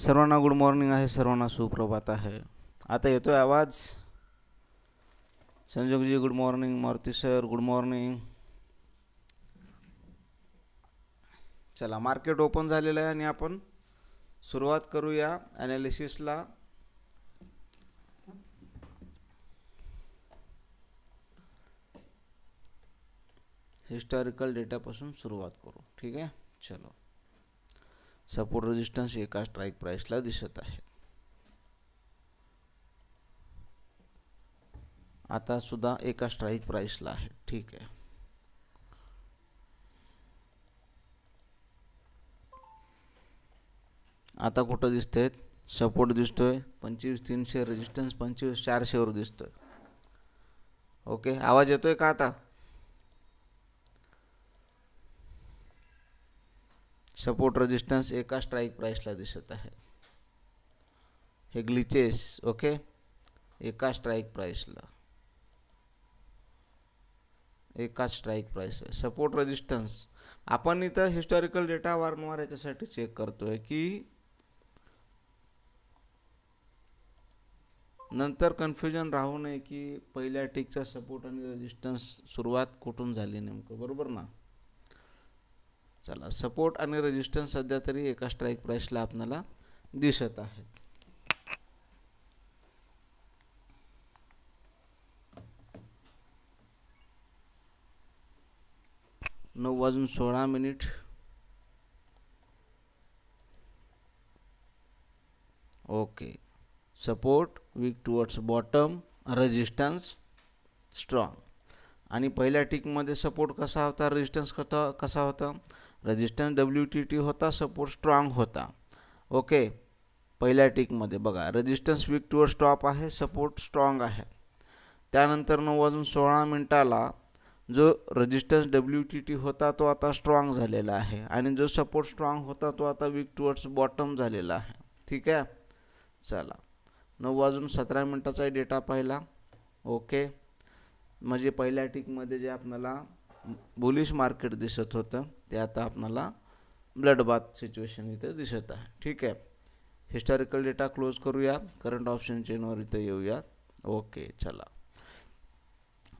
सर्वांना good morning आहे सर्वांना सुप्रभात आहे. आता येतोय आवाज. संजोगजी good morning Maruti sir good morning चला मार्केट ओपन झालेलं आहे आणि आपण सुरुवात करूया ॲनालिसिसला हिस्टॉरिकल डेटापासून सुरुवात करू. ठीक आहे? चलो. सपोर्ट रेजिस्टन्स एका स्ट्राईक प्राईसला दिसत आहे. आता सुद्धा एका स्ट्राईक प्राईसला आहे. ठीक आहे. आता कुठं दिसतंय? सपोर्ट दिसतोय पंचवीस तीनशे रेजिस्टन्स पंचवीस चारशेवर दिसतोय. ओके? आवाज येतोय का आता? सपोर्ट रेजिस्टन्स एका स्ट्राईक प्राईसला दिसत आहे. हे ग्लिचेस ओके एका स्ट्राईक प्राईसला एकाच स्ट्राईक प्राईस आहे सपोर्ट रेजिस्टन्स आपण इथं हिस्टॉरिकल डेटा वारंवार याच्यासाठी चेक करतोय की नंतर कन्फ्युजन राहू नये की पहिल्या टिकचा सपोर्ट आणि रेजिस्टन्स सुरुवात कुठून झाली नेमकं. बरोबर ना? चला सपोर्ट आणि रेजिस्टन्स सध्या तरी एका स्ट्राईक प्राईसला आपल्याला दिसत आहे. नऊ वाजून सोळा minute okay support weak towards bottom resistance strong आणि पहिल्या टिकमध्ये सपोर्ट कसा होता? रेजिस्टन्स कसा कसा होता? रेजिस्टन्स डब्ल्यू टी टी होता सपोर्ट स्ट्रॉंग होता. ओके पहिल्या टिकमध्ये बघा रेजिस्टन्स वीक टूवर स्टॉप आहे सपोर्ट स्ट्रॉंग आहे. त्यानंतर नऊ वाजून सोळा मिनटाला जो रेजिस्टन्स डब्ल्यू टी टी होता तो आता स्ट्रॉंग झालेला आहे. आणि जो सपोर्ट स्ट्रॉंग होता तो आता वीक टुवर्ड्स बॉटम झालेला आहे. ठीक आहे? चला. नऊ वाजून सतरा मिनटाचाही डेटा पाहिला. ओके म्हणजे पहिल्या टिकमध्ये जे आपल्याला बुलिश मार्केट दिसत होतं ते आता आपणाला ब्लड बाथ सिच्युएशन इथं दिसत आहे. ठीक आहे? हिस्टॉरिकल डेटा क्लोज करूया. करंट ऑप्शन चेनवर इथं येऊयात ओके चला.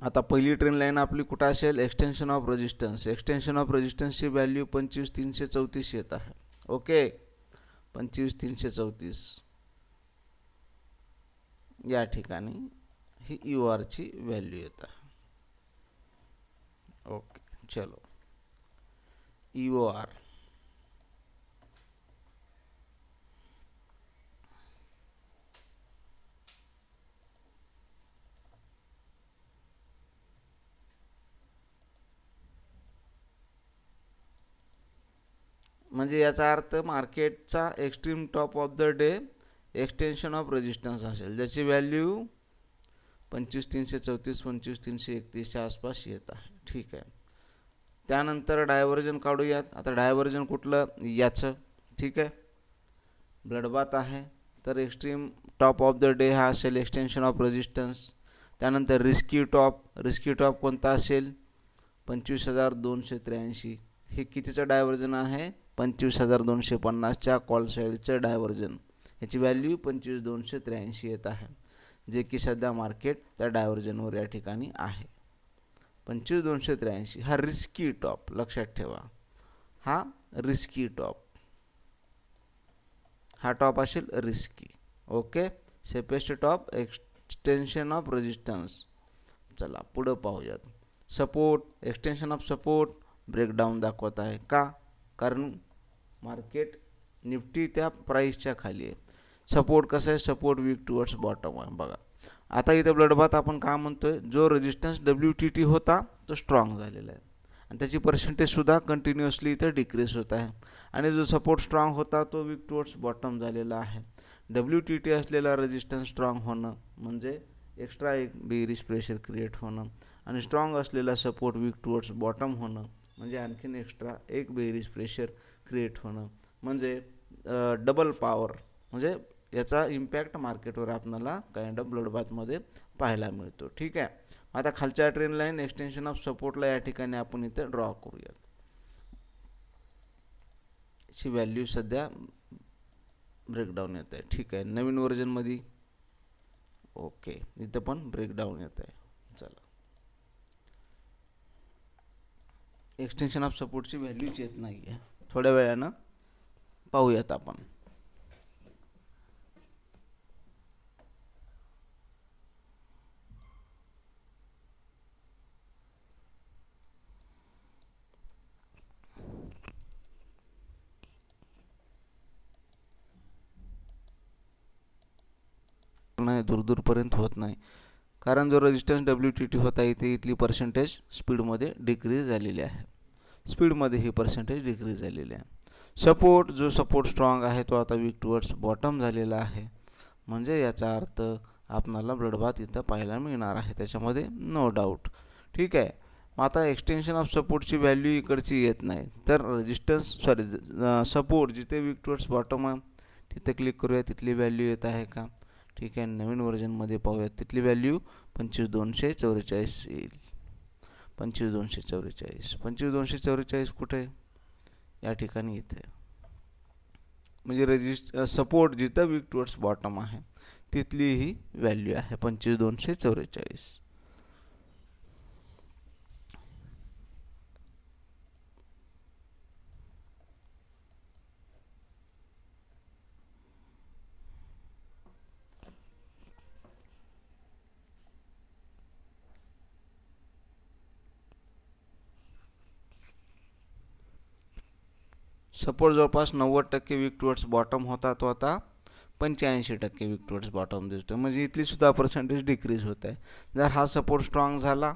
आता पहिली ट्रेन लाईन आपली कुठं असेल? Extension of resistance extension of रेजिस्टन्सची value पंचवीस तीनशे चौतीस येत आहे. ओके पंचवीस तीनशे चौतीस. या ठिकाणी ही यू आरची व्हॅल्यू येत आहे. ओके चलो. यू आर म्हणजे याचा अर्थ मार्केटचा extreme top of the day extension of resistance असेल. ज्याची व्हॅल्यू पंचवीस तीनशे चौतीस पंचवीस तीनशे एकतीसच्या आसपास येत आहे. ठीक आहे. त्यानंतर डायव्हर्जन काढूयात. आता डायव्हर्जन कुठलं? याचं. ठीक आहे? ब्लडबाथ आहे. तर extreme top of the day हा असेल एक्सटेन्शन ऑफ रेजिस्टन्स. त्यानंतर रिस्की टॉप. रिस्की टॉप कोणता असेल? पंचवीस हजार दोनशे त्र्याऐंशी. हे कितीचं डायव्हर्जन आहे? पंचवीस हजार दोनशे पन्नासच्या कॉल साईडचं डायव्हर्जन. याची व्हॅल्यू पंचवीस दोनशे त्र्याऐंशी येत आहे. जे की सध्या मार्केट त्या डायव्हर्जनवर या ठिकाणी आहे. पंचवीस दोनशे त्र्याऐंशी. हा रिस्की टॉप लक्षात ठेवा. हा रिस्की टॉप हा टॉप असेल risky okay safest top extension of resistance चला पुढं पाहूयात. Support extension of support breakdown दाखवत आहे. का? कारण मार्केट निफ्टी त्या प्राईसच्या खाली आहे. सपोर्ट कसं आहे? सपोर्ट वीक टुवर्ड्स बॉटम आहे. बघा. आता इथं ब्लडबात आपण का म्हणतोय? जो रेजिस्टन्स डब्ल्यू टी टी होता तो स्ट्रॉंग झालेला आहे. आणि त्याची पर्सेंटेजसुद्धा कंटिन्युअसली इथं डिक्रीज होत आहे. आणि जो सपोर्ट स्ट्रॉंग होता तो वीक टुवर्ड्स बॉटम झालेला आहे. डब्ल्यू टी टी असलेला रेजिस्टन्स स्ट्रॉंग होणं म्हणजे एक्स्ट्रा एक बेरिस प्रेशर क्रिएट होणं. आणि स्ट्रॉंग असलेला सपोर्ट वीक टुवर्ड्स बॉटम होणं म्हणजे आणखीन एक्स्ट्रा एक बेरिस प्रेशर क्रिएट होणं. म्हणजे डबल पॉवर म्हणजे याचा इम्पॅक्ट मार्केटवर आपल्याला काइंड ऑफ ब्लडबाथमध्ये पाहायला मिळतो. ठीक आहे? आता खालच्या ट्रेन लाईन एक्सटेन्शन ऑफ सपोर्टला या ठिकाणी आपण इथे ड्रॉ करूयात. ची व्हॅल्यू सध्या ब्रेकडाऊन येत आहे. ठीक आहे? नवीन व्हर्जनमध्ये ओके इथं पण ब्रेकडाऊन येत आहे. चला. एक्सटेन्शन ऑफ सपोर्टची व्हॅल्यूच येत नाही आहे थोड्या वेळानं पाहूयात आपण. नाही दूरदूरपर्यंत होत नाही. कारण जो रेजिस्टन्स डब्ल्यू टी टी होता इथे इथली पर्सेंटेज स्पीडमध्ये डिक्रीज झालेली आहे. स्पीडमध्ये ही पर्सेंटेज डिक्रीज झालेली आहे. सपोर्ट जो सपोर्ट स्ट्रॉंग आहे तो आता वीक टुवर्ड्स बॉटम झालेला आहे. म्हणजे याचा अर्थ आपणाला ब्लडबाथ इथं पाहायला मिळणार आहे त्याच्यामध्ये नो डाऊट ठीक आहे. मग आता एक्सटेन्शन ऑफ सपोर्टची व्हॅल्यू इकडची येत नाही. तर रेजिस्टन्स सॉरी सपोर्ट जिथे वीक टुवर्ड्स बॉटम आहे तिथे क्लिक करूया तिथली व्हॅल्यू येत आहे का? ठीक आहे नवीन व्हर्जनमध्ये पाहूयात. तिथली व्हॅल्यू पंचवीस दोनशे चौवेचाळीस येईल. पंचवीस दोनशे चौवेचाळीस. पंचवीस दोनशे चौवेचाळीस कुठे? या ठिकाणी इथे. म्हणजे रजिस्ट सपोर्ट जिथं वीक टुवर्ड्स बॉटम आहे तिथली ही व्हॅल्यू आहे. पंचवीस दोनशे चौवेचाळीस. सपोर्ट जवळपास नव्वद टक्के वीक टुवर्ड्स बॉटम होता तो आता पंच्याऐंशी टक्के वीक टुवर्ड्स बॉटम दिसतो म्हणजे इथली सुद्धा पर्सेंटेज डिक्रीज होत आहे जर हा सपोर्ट स्ट्रॉंग झाला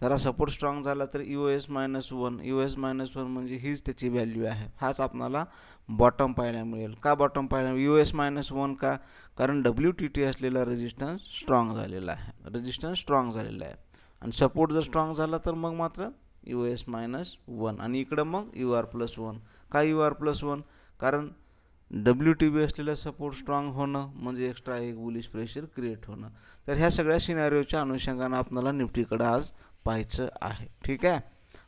जर हा सपोर्ट स्ट्रॉंग झाला तर U S minus one U S minus one म्हणजे हीच त्याची व्हॅल्यू आहे. हाच आपणाला बॉटम पाहायला मिळेल. का बॉटम पाहायला यू एस मायनस वन का? कारण डब्ल्यू टी टी असलेला रेजिस्टन्स स्ट्रॉंग झालेला आहे. रेजिस्टन्स स्ट्रॉंग झालेला आहे. आणि सपोर्ट जर स्ट्रॉंग झाला तर मग मात्र यू एस मायनस वन आणि इकडं मग यू आर प्लस वन का यू आर प्लस वन कारण डब्ल्यू टी बी असलेला सपोर्ट स्ट्रॉंग होणं म्हणजे एक्स्ट्रा एक बुलिश प्रेशर क्रिएट होणं. तर ह्या सगळ्या सिनारिओच्या अनुषंगानं आपल्याला निफ्टीकडं आज पाहायचं आहे. ठीक आहे?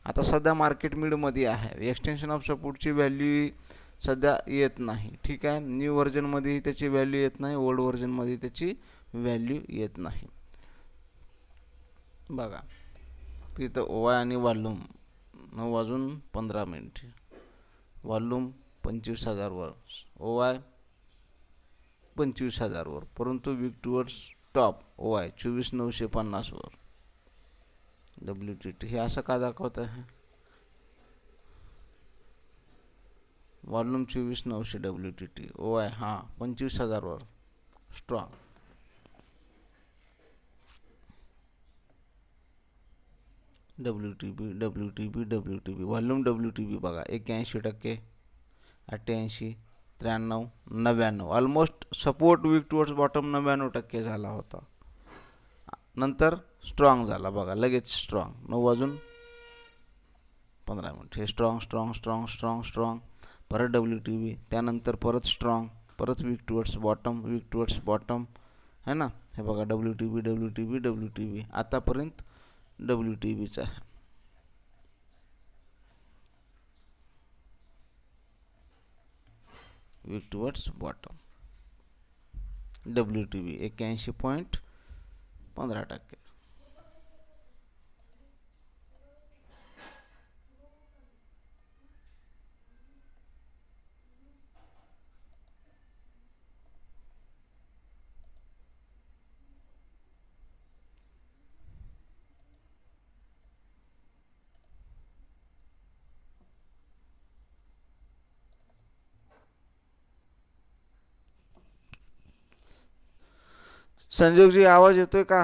आता सध्या मार्केट मिडमध्ये आहे. एक्सटेन्शन ऑफ सपोर्टची व्हॅल्यू सध्या येत नाही. ठीक आहे? न्यू व्हर्जनमध्ये त्याची व्हॅल्यू येत नाही. ओल्ड व्हर्जनमध्ये त्याची व्हॅल्यू येत नाही. बघा. तिथं ओवाय आणि वॉल्यूम. नऊ वाजून पंधरा मिनिट. वॉल्यूम पंचवीस हजारवर ओ पंचवीस हजारवर परंतु वीक टॉप. ओवाय चोवीस नऊशे पन्नासवर डब्ल्यू टी टी हे असं का दाखवत आहे? वॉल्यूम चोवीस नऊशे W T T O I हां पंचवीस हजारवर strong W T B W T B W T B volume W T B बघा. एक्याऐंशी टक्के, अठ्ठ्याऐंशी, त्र्याण्णव, नव्याण्णव. Almost support weak towards bottom नव्याण्णव टक्के होता. नंतर स्ट्रॉंग झाला बघा. लगेच स्ट्रॉंग नऊ वाजून पंधरा मिनिट. हे strong strong strong strong strong परत डब्ल्यू टी बी त्यानंतर परत स्ट्रॉंग परत weak towards bottom weak towards bottom है ना? हे बघा. W T B W T B W T B आतापर्यंत डब्ल्यू टी बीचा आहे weak towards bottom. W T B एक्क्याऐंशी पॉईंट पंधरा टक्के. संजोगजी आवाज येतोय का?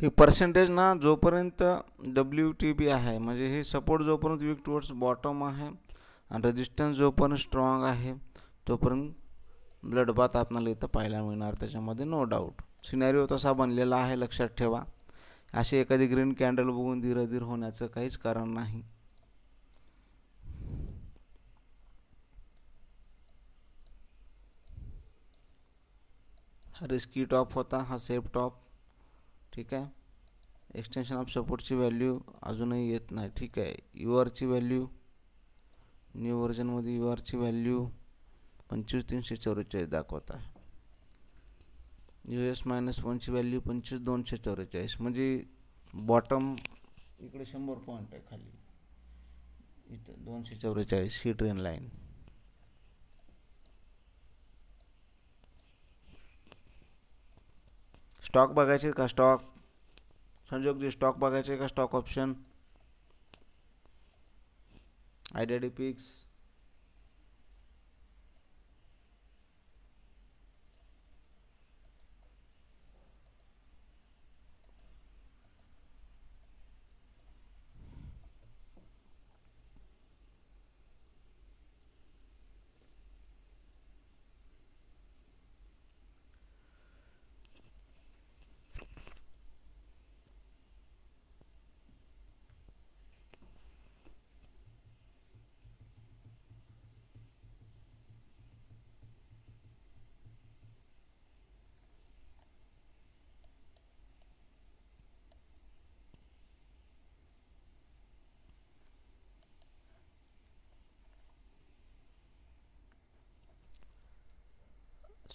ही पर्सेंटेज ना जोपर्यंत डब्ल्यू टी बी आहे म्हणजे हे सपोर्ट जोपर्यंत वीक टुवर्ड्स बॉटम आहे आणि रेजिस्टन्स जोपर्यंत स्ट्रॉंग आहे तोपर्यंत ब्लड बाथ आपल्याला इथं पाहायला मिळणार. त्याच्यामध्ये नो डाऊट सिनॅरिओ तसा बनलेला आहे लक्षात ठेवा. अशी एखादी ग्रीन कॅन्डल बघून धीरधीर होण्याचं काहीच कारण नाही. हा रिस्की टॉप होता हा सेफ टॉप ठीक आहे? एक्सटेन्शन ऑफ सपोर्टची व्हॅल्यू अजूनही येत नाही. ठीक आहे? यू आरची व्हॅल्यू न्यू व्हर्जनमध्ये यू आरची व्हॅल्यू पंचवीस तीनशे चौवेचाळीस दाखवत आहे. यू एस मायनस वनची व्हॅल्यू पंचवीस दोनशे चौवेचाळीस म्हणजे बॉटम इकडे शंभर पॉईंट आहे खाली. इथं दोनशे चौवेचाळीस ही ट्रेन लाईन स्टॉक बघायचे का स्टॉक? संजोगजी स्टॉक बघायचे का stock option? Idea picks.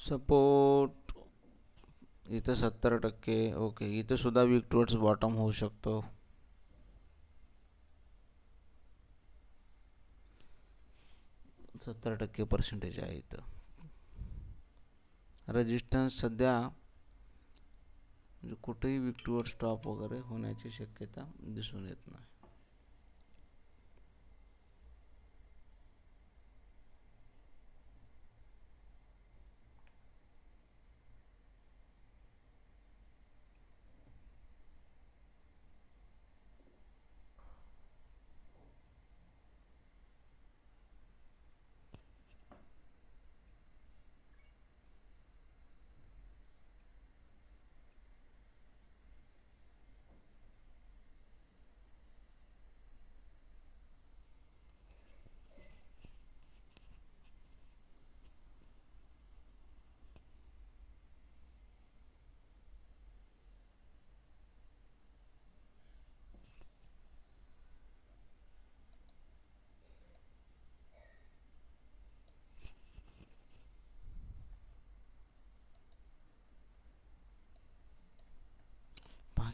Support इथं सत्तर टक्के. ओके इथं सुद्धा वीक टुवर्ड्स बॉटम होऊ शकतो. सत्तर टक्के पर्सेंटेज आहे इथं. रेजिस्टन्स सध्या म्हणजे कुठेही वीक टुवर्ड स्टॉप वगैरे होण्याची शक्यता दिसून येत नाही.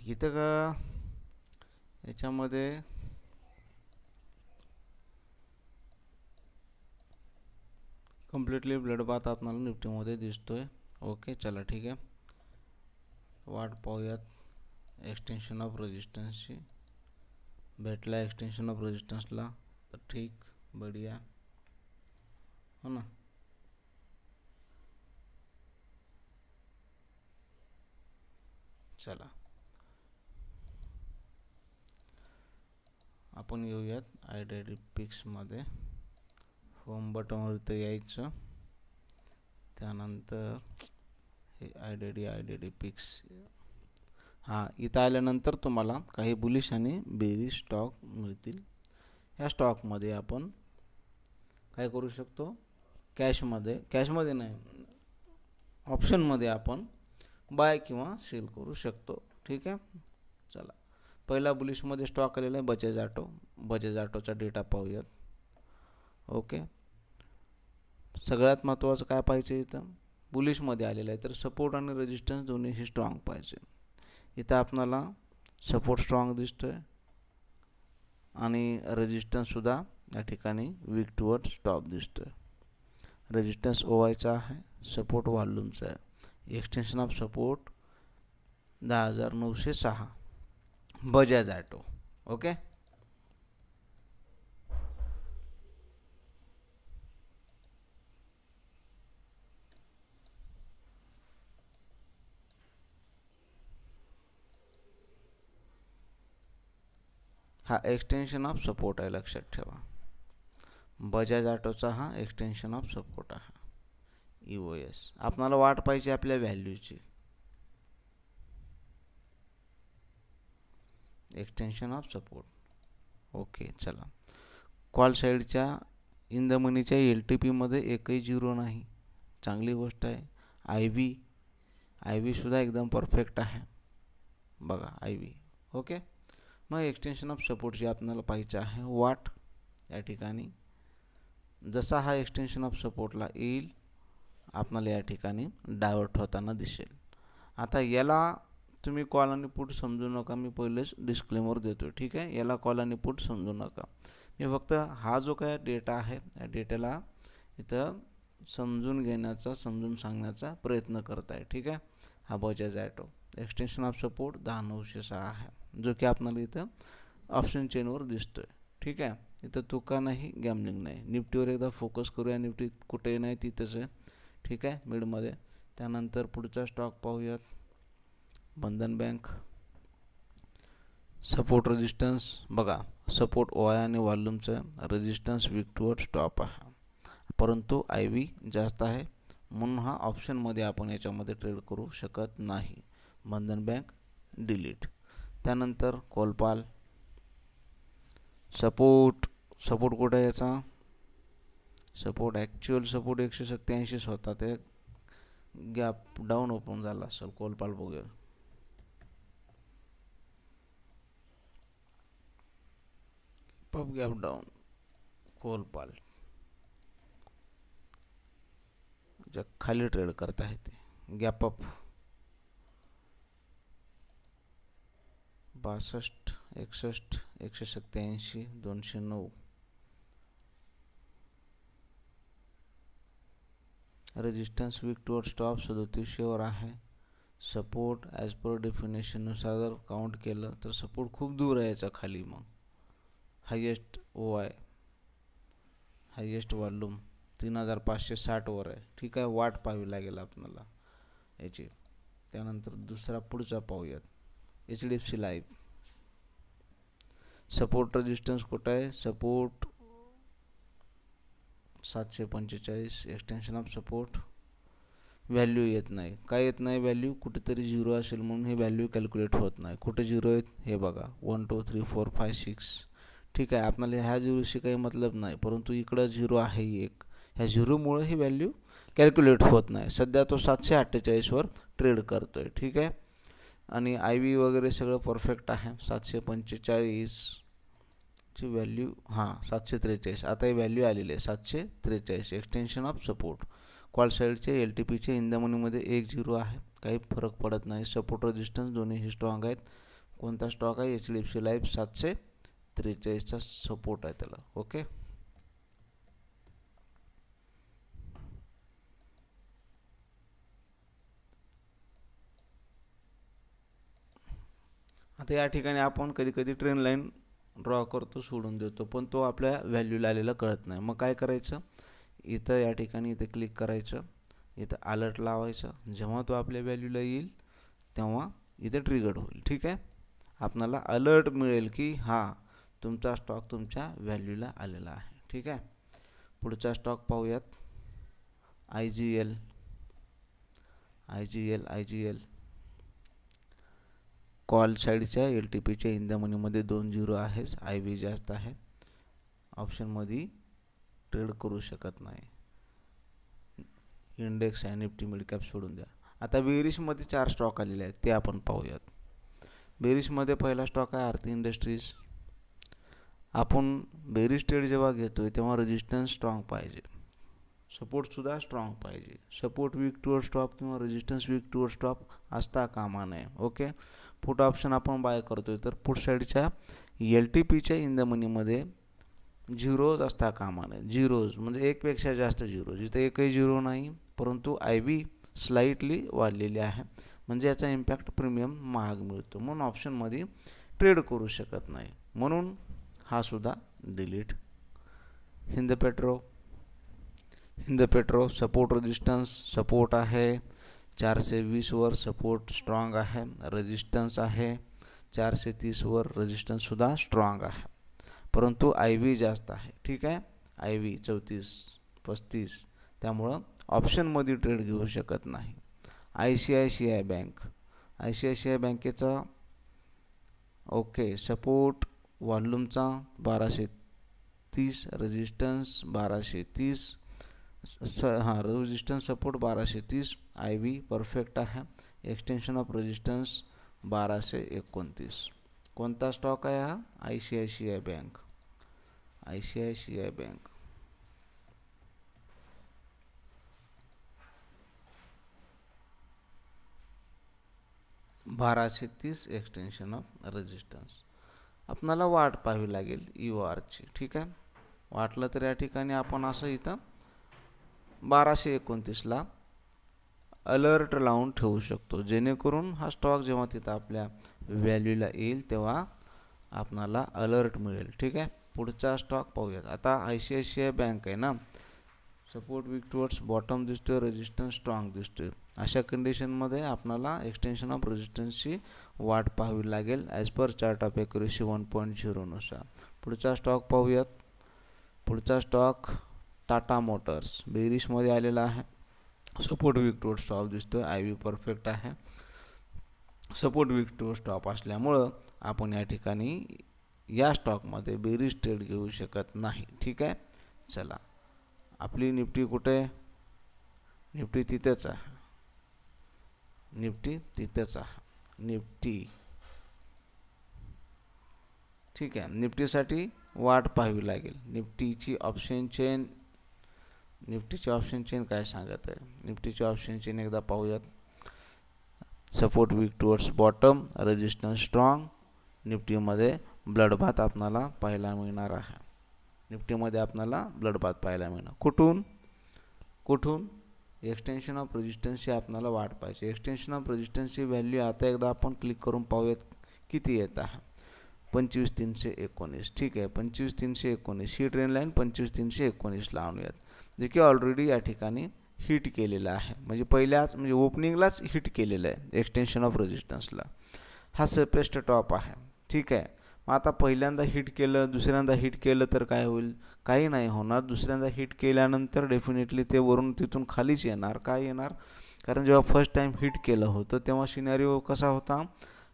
इथं का याच्यामध्ये कम्प्लिटली ब्लड बाथ आपल्याला निफ्टीमध्ये आहे ओके चला ठीक आहे. वाट पाहूयात. एक्सटेन्शन ऑफ रेजिस्टन्सची भेटला एक्सटेन्शन ऑफ रेजिस्टन्सला तर ठीक बढिया. हो ना? चला. आपण येऊयात आयडेडी पिक्समध्ये. होम बटनवर इथं यायचं. त्यानंतर हे आयडेडी आयडेडी पिक्स. हां इथं आल्यानंतर तुम्हाला काही बुलिश आणि बेरी स्टॉक मिळतील. ह्या स्टॉकमध्ये आपण काय करू शकतो? कॅशमध्ये कॅशमध्ये नाही ऑप्शनमध्ये आपण बाय किंवा सेल करू शकतो. ठीक आहे? चला. पहिला बुलिशमध्ये स्टॉक आलेला आहे बजेज ऑटो बजेज ऑटोचा डेटा पाहूयात. ओके सगळ्यात महत्त्वाचं काय पाहिजे इथं? बुलिशमध्ये आलेलं आहे. तर सपोर्ट आणि रेजिस्टन्स दोन्हीही स्ट्रॉंग पाहिजे. इथं आपणाला सपोर्ट स्ट्रॉंग दिसतो आहे आणि रेजिस्टन्ससुद्धा या ठिकाणी वीक टुवर्ड स्टॉप दिसतो आहे रेजिस्टन्स ओवायचा आहे. सपोर्ट व्हॉल्यूमचा आहे. एक्सटेन्शन ऑफ सपोर्ट दहा हजार नऊशे सहा. Bajaj Auto okay? हा एक्सटेन्शन ऑफ सपोर्ट आहे लक्षात ठेवा. बजाज ऑटोचा हा एक्सटेन्शन ऑफ सपोर्ट आहे. ई ओ एस आपणाला वाट पाहिजे आपल्या व्हॅल्यूची एक्सटेन्शन ऑफ सपोर्ट ओके चला. कॉल साईडच्या इन द मनीच्या एल टी पीमध्ये एकही झिरो नाही. चांगली गोष्ट आहे. आय व्ही आय व्हीसुद्धा एकदम परफेक्ट आहे. बघा आय व्ही ओके मग एक्सटेन्शन ऑफ सपोर्ट जे आपल्याला पाहिजे आहे वाट या ठिकाणी. जसा हा एक्सटेन्शन ऑफ सपोर्टला येईल आपल्याला या ठिकाणी डायवर्ट होताना दिसेल. आता याला तुम्ही कॉल आणि पुट समजू नका. मी पहिलेच डिस्क्लेमर देतो ठीक आहे? याला कॉल आणि पुट समजू नका. मी फक्त हा जो काय डेटा आहे या डेटाला इथं समजून घेण्याचा समजून सांगण्याचा प्रयत्न करत आहे ठीक आहे? हा Bajaj Auto. Extension of support दहा नऊशे सहा आहे. जो की आपल्याला इथं ऑप्शन चेनवर दिसतो आहे ठीक आहे? इथं तुका नाही गॅमलिंग नाही. निफ्टीवर एकदा फोकस करूया. निफ्टी कुठेही नाही तिथंच आहे. ठीक आहे? मिडमध्ये त्यानंतर पुढचा स्टॉक पाहूयात. बंधन बँक सपोर्ट रेजिस्टन्स बघा सपोर्ट ओ आय आणि वॉल्यूमचं रेजिस्टन्स वीक टुवर्ड स्टॉप आहे. परंतु आय व्ही जास्त आहे म्हणून हा ऑप्शनमध्ये आपण याच्यामध्ये ट्रेड करू शकत नाही. बंधन बँक डिलीट त्यानंतर कोलपाल सपोर्ट सपोर्ट कुठं आहे याचा? सपोर्ट ॲक्च्युअल सपोर्ट एकशे सत्त्याऐंशीच होता ते गॅप डाऊन ओपन झाला असेल कोलपाल बघूया. पप गॅप डाऊन कोलपाल ज्या खाली ट्रेड करत आहे ते गॅप अप। बासष्ट एकसष्ट एकशे सत्त्याऐंशी दोनशे नऊ रेजिस्टन्स वीक टुवर्ड स्टॉप सदोतीसशेवर आहे सपोर्ट ॲज पर डेफिनेशननुसार जर काउंट केलं तर सपोर्ट खूप दूर याचा खाली मग। हायेस्ट ओ आहे हायेस्ट वॉल्यूम तीन हजार पाचशे साठवर आहे. ठीक आहे वाट पाहावी लागेल आपल्याला याची. त्यानंतर दुसरा पुढचा पाहूयात. H D F C life support resistance कुठं आहे? सपोर्ट सातशे पंचेचाळीस. एक्सटेन्शन ऑफ सपोर्ट व्हॅल्यू येत नाही. काय येत नाही व्हॅल्यू कुठेतरी झिरो असेल म्हणून हे व्हॅल्यू कॅल्क्युलेट होत नाही. कुठे झिरो आहेत? हे बघा. One two three four five six ठीक आहे आपल्याला ह्या झिरोशी काही मतलब नाही परंतु इकडं झिरो आहे एक. ह्या झिरोमुळे ही व्हॅल्यू कॅल्क्युलेट होत नाही. सध्या तो सातशे अठ्ठेचाळीसवर ट्रेड करतो आहे ठीक आहे? आणि आय व्ही वगैरे सगळं परफेक्ट आहे. सातशे पंचेचाळीसची व्हॅल्यू हां सातशे त्रेचाळीस. आता ही व्हॅल्यू आलेली आहे सातशे त्रेचाळीस. एक्सटेन्शन ऑफ सपोर्ट कॉल साईडचे एल टी पीचे इंदमनीमध्ये एक झिरो आहे. काही फरक पडत नाही. सपोर्ट रेजिस्टन्स दोन्हीही स्ट्रॉंग आहेत. कोणता स्टॉक आहे? H D F C life सातशे त्रेचाळीसचा सपोर्ट आहे त्याला ओके आता या ठिकाणी आपण कधी कधी ट्रेन लाईन ड्रॉ करतो सोडून देतो पण तो आपल्या व्हॅल्यूला आलेला कळत नाही. मग काय करायचं? इथं या ठिकाणी इथे क्लिक करायचं इथं अलर्ट लावायचं. जेव्हा तो आपल्या व्हॅल्यूला येईल तेव्हा इथे ट्रिगर्ड होईल ठीक आहे? आपणाला अलर्ट मिळेल की हां तुमचा स्टॉक तुमच्या व्हॅल्यूला आलेला आहे. ठीक आहे? पुढचा स्टॉक पाहूयात. I G L I G L I G L call साईडच्या एल टी पीच्या इंदमनीमध्ये दोन झिरो आहेच. आय बी जास्त आहे. ऑप्शनमध्ये ट्रेड करू शकत नाही. इंडेक्स आणि निफ्टी मिडकॅप सोडून द्या. आता बेरिशमध्ये चार स्टॉक आलेले आहेत. ते आपण पाहूयात. बेरिशमध्ये पहिला स्टॉक आहे आरती इंडस्ट्रीज आपण बेरिस्टेड जेव्हा घेतो आहे तेव्हा रेजिस्टन्स स्ट्रॉंग पाहिजे. सपोर्टसुद्धा स्ट्रॉंग पाहिजे. सपोर्ट वीक टूअर स्टॉप किंवा रेजिस्टन्स वीक टूअर स्टॉप असता कामा नये. ओके पुट ऑप्शन आपण बाय करतो आहे तर पुट साईडच्या एल टी पीच्या इन द मनीमध्ये झिरोज असता कामा नये. झिरोज म्हणजे एकपेक्षा जास्त झिरो जिथे एकही झिरो नाही परंतु आय व्ही स्लाईटली वाढलेली आहे. म्हणजे याचा इम्पॅक्ट प्रीमियम महाग मिळतो. म्हणून ऑप्शनमध्ये ट्रेड करू शकत नाही. म्हणून हा सुद्धा delete Hind Petro Hind Petro support resistance support आहे. चारशे वीसवर सपोर्ट स्ट्रॉंग आहे. रेजिस्टन्स आहे. चारशे तीसवर रेजिस्टन्ससुद्धा स्ट्रॉंग आहे. परंतु आय व्ही जास्त आहे. ठीक आहे? आय व्ही चौतीस पस्तीस त्यामुळं ऑप्शनमध्ये ट्रेड घेऊ शकत नाही. I C I C I bank I C I C I बँकेचा ओके सपोर्ट वॉल्यूमचा बाराशे तीस रेजिस्टन्स बाराशे तीस, स, हाँ रेजिस्टन्स सपोर्ट बाराशे तीस आय व्ही परफेक्ट आहे. एक्सटेन्शन ऑफ़ रेजिस्टन्स बाराशे एकोणतीस. कोणता स्टॉक आहे हा? I C I C I bank I C I C I bank बाराशे तीस एक्सटेन्शन ऑफ़ रेजिस्टन्स आपणाला वाट पाहावी लागेल यू आरची ठीक आहे? वाटलं तर या ठिकाणी आपण असं इथं बाराशे एकोणतीसला अलर्ट लावून ठेवू शकतो. जेणेकरून हा स्टॉक जेव्हा तिथं आपल्या व्हॅल्यूला येईल तेव्हा आपणाला अलर्ट मिळेल ठीक आहे? पुढचा स्टॉक पाहूयात. आता I C I C I bank आहे ना? सपोर्ट वीक टुवर्ड्स बॉटम दिसतोय रेजिस्टन्स स्ट्रॉंग दिसतोय अशा कंडिशनमध्ये आपणाला एक्सटेन्शन ऑफ रेजिस्टन्सची वाट पाहावी लागेल as per chart of accuracy one point झिरोनुसार पुढचा स्टॉक पाहूयात. पुढचा स्टॉक टाटा मोटर्स बेरिशमध्ये आलेला आहे. सपोर्ट वीक टुवर्ड स्टॉप दिसतोय आय व्ही परफेक्ट आहे. सपोर्ट वीक टू स्टॉप असल्यामुळं आपण या ठिकाणी या स्टॉकमध्ये बेरीज ट्रेड घेऊ शकत नाही. ठीक आहे? चला. आपली निफ्टी कुठे? निफ्टी तिथेच आहे. निफ्टी तिथेच आहे. निफ्टी ठीक आहे. निफ्टीसाठी वाट पाहावी लागेल. निफ्टीची ऑप्शन चेन निफ्टीची ऑप्शन चेन काय सांगत आहे? निफ्टीची ऑप्शन चेन एकदा पाहूयात. Support weak towards bottom resistance strong निफ्टीमध्ये ब्लडबाथ आपणाला पाहायला मिळणार आहे. निफ्टीमध्ये आपणाला ब्लडपात पाहायला मिळणार. कुठून? कुठून? एक्सटेन्शन ऑफ रेजिस्टन्सची आपणाला वाट पाहिजे एक्सटेन्शन ऑफ रेजिस्टन्सची व्हॅल्यू आता एकदा आपण क्लिक करून पाहूयात किती येत आहे. पंचवीस तीनशे एकोणीस. ठीक आहे. पंचवीस तीनशे एकोणीस. ही ट्रेन लाईन पंचवीस तीनशे एकोणीसला आणूयात. जे की ऑलरेडी या ठिकाणी हिट केलेलं आहे. म्हणजे पहिल्याच म्हणजे ओपनिंगलाच हिट केलेलं आहे. एक्सटेन्शन ऑफ रेजिस्टन्सला हा सेपेस्ट टॉप आहे. ठीक आहे. मग आता पहिल्यांदा हिट केलं दुसऱ्यांदा हिट केलं तर काय होईल? काही नाही होणार. दुसऱ्यांदा हिट केल्यानंतर डेफिनेटली ते वरून तिथून खालीच येणार. काय येणार? कारण जेव्हा फर्स्ट टाईम हिट केलं होतं तेव्हा सिनॅरिओ कसा होता?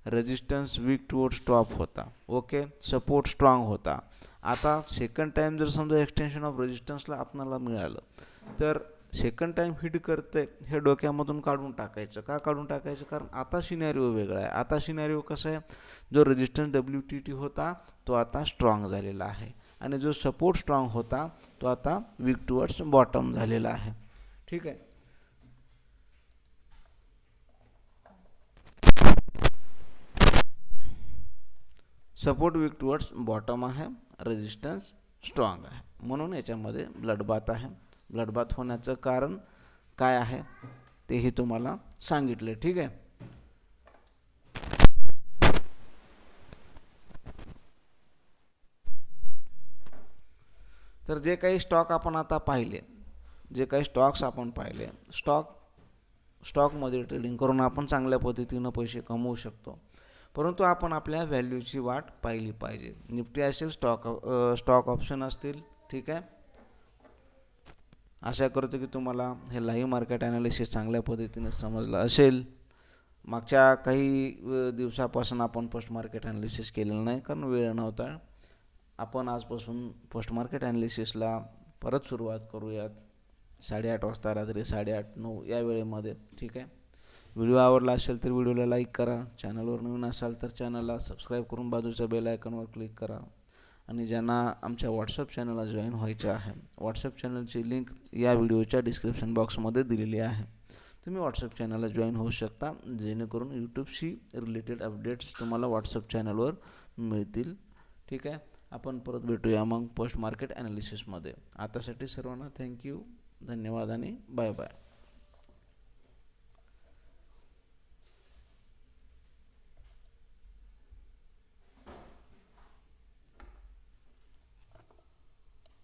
रेजिस्टन्स वीक टुवर्ड स्टॉप होता. ओके सपोर्ट स्ट्रॉंग होता. आता सेकंड टाईम जर समजा एक्सटेन्शन ऑफ रेजिस्टन्सला आपणाला मिळालं तर सेकंड टाईम हिट करतंय हे डोक्यामधून काढून टाकायचं. का काढून टाकायचं? कारण आता सिनॅरिओ वेगळा आहे. आता सिनॅरिओ कसं आहे? जो रेजिस्टन्स डब्ल्यू टी टी होता तो आता स्ट्रॉंग झालेला आहे. आणि जो सपोर्ट स्ट्रॉंग होता तो आता वीक टुवर्ड्स बॉटम झालेला आहे. ठीक आहे? सपोर्ट वीक टुवर्ड्स बॉटम आहे. रेजिस्टन्स स्ट्रॉंग आहे. म्हणून याच्यामध्ये ब्लडबात आहे. ब्लडबाथ होण्याचं कारण काय आहे तेही तुम्हाला सांगितलं ठीक आहे? तर जे काही स्टॉक आपण आता पाहिले जे काही स्टॉक्स आपण पाहिले स्टॉक स्टॉकमध्ये ट्रेडिंग करून आपण चांगल्या पद्धतीनं पैसे कमवू शकतो. परंतु आपण आपल्या व्हॅल्यूची वाट पाहिली पाहिजे. निफ्टी असेल स्टॉक स्टॉक ऑप्शन असतील ठीक आहे? आशा करतो की तुम्हाला हे लाईव्ह मार्केट ॲनालिसिस चांगल्या पद्धतीने समजलं असेल. मागच्या काही दिवसापासून आपण पोस्ट मार्केट ॲनालिसिस केलेलं नाही कारण वेळ नव्हता. आपण आजपासून पोस्ट मार्केट ॲनालिसिसला परत सुरुवात करूयात. साडेआठ वाजता रात्री साडेआठ नऊ या वेळेमध्ये ठीक आहे? व्हिडिओ आवडला असेल तर व्हिडिओला लाईक करा. चॅनलवर नवीन असाल तर चॅनलला सबस्क्राईब करून बाजूच्या बेल आयकॉनवर क्लिक करा. आणि ज्यांना आमच्या व्हॉट्सअप चॅनलला जॉईन व्हायचं आहे व्हॉट्सअप चॅनलची लिंक या व्हिडिओच्या डिस्क्रिप्शन बॉक्समध्ये दिलेली आहे. तुम्ही व्हॉट्सअप चॅनलला जॉईन होऊ शकता जेणेकरून यूट्यूबशी रिलेटेड अपडेट्स तुम्हाला व्हॉट्सअप चॅनलवर मिळतील. ठीक आहे? आपण परत भेटूया मग पोस्ट मार्केट ॲनालिसिसमध्ये आतासाठी सर्वांना थँक्यू धन्यवाद आणि बाय बाय